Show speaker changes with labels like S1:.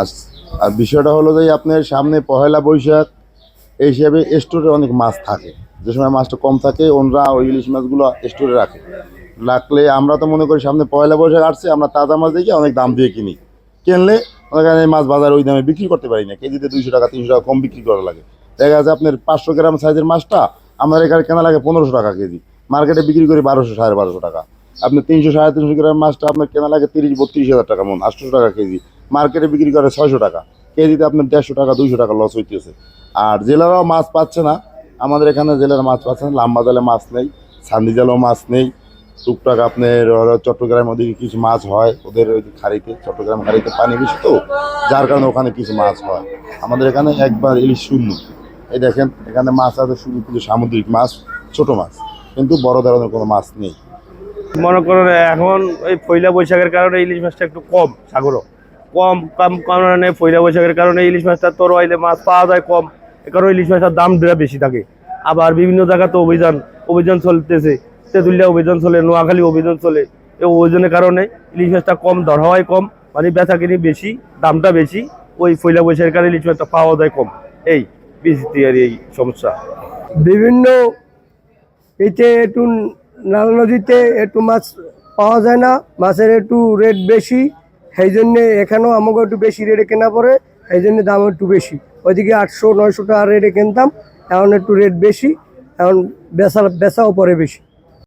S1: আর আর বিষয়টা হলো যে আপনার সামনে পহেলা বৈশাখ, এই হিসাবে স্টোরে অনেক মাছ থাকে। যে সময় মাছটা কম থাকে, ওনরা ওই ইলিশ মাছগুলো স্টোরে রাখে। রাখলে আমরা তো মনে করি সামনে পয়লা বৈশাখ আসছে, আমরা তাজা মাছ দেখি অনেক দাম দিয়ে কিনি। কিনলে ওখানে মাছ বাজারে ওই দামে বিক্রি করতে পারি না। কেজিতে দুইশো টাকা, তিনশো টাকা কম বিক্রি করা লাগে। দেখা যাচ্ছে আপনার পাঁচশো গ্রাম সাইজের মাছটা আমাদের এখানে কেনা লাগে পনেরোশো টাকা কেজি। মার্কেটে বিক্রি করি বারোশো, সাড়ে বারোশো টাকা। আপনি তিনশো, সাড়ে তিনশো গ্রাম মাছটা আপনার কেনা লাগে তিরিশ, বত্রিশ হাজার টাকা মন, আটশো টাকা কেজি। মার্কেটে বিক্রি করে ছয়শো টাকা। কেজিতে আপনার দেড়শো টাকা, দুইশো টাকা লস হইতেছে। আর জেলারাও মাছ পাচ্ছে না। আমাদের এখানে জেলার মাছ পাচ্ছে না, লাম্বা জালে মাছ নেই, সান্দি জালেও মাছ নেই। টুকটাক আপনার চট্টগ্রামের ওদিকে কিছু মাছ হয়, ওদের ওই খাড়িতে, চট্টগ্রাম খাড়িতে পানি বেশি তো, যার কারণে ওখানে কিছু মাছ হয়। আমাদের এখানে একবার ইলিশ শূন্য। এই দেখেন, এখানে মাছ আছে শুধু কিছু সামুদ্রিক মাছ, ছোট মাছ, কিন্তু বড় ধরনের কোনো মাছ নেই।
S2: মনে করেন এখন এই পয়লা বৈশাখের কারণে ইলিশ মাছটা একটু কম, সাগরও। কম কম কারণে পয়লা বৈশাখের কারণে ইলিশ মাছটা তোর হইলে মাছ পাওয়া যায় কম। এ কারণে ইলিশ মাছটার দামটা বেশি থাকে। আবার বিভিন্ন জায়গাতে অভিযান অভিযান চলতেছে। তেঁতুলিয়া অভিযান চলে, নোয়াখালী অভিযান চলে। এই অভিযানের কারণে ইলিশ মাছটা কম হওয়ায় কম মানে বেচা কিনি বেশি, দামটা বেশি। ওই পয়লা বৈশাখের কারণে ইলিশ মাছটা পাওয়া যায় কম। এই বিস্তৃতি আর এই সমস্যা।
S3: বিভিন্ন এতে একটু নাল নদীতে একটু মাছ পাওয়া যায় না, মাছের একটু রেট বেশি। সেই জন্যে এখানেও আমাকে একটু বেশি রেটে কেনা পড়ে, সেই জন্য দাম একটু বেশি। ওইদিকে আটশো নয়শো টাকা রেটে কিনতাম, এখন একটু রেট বেশি, এখন বেচা, বেচাও পরে বেশি।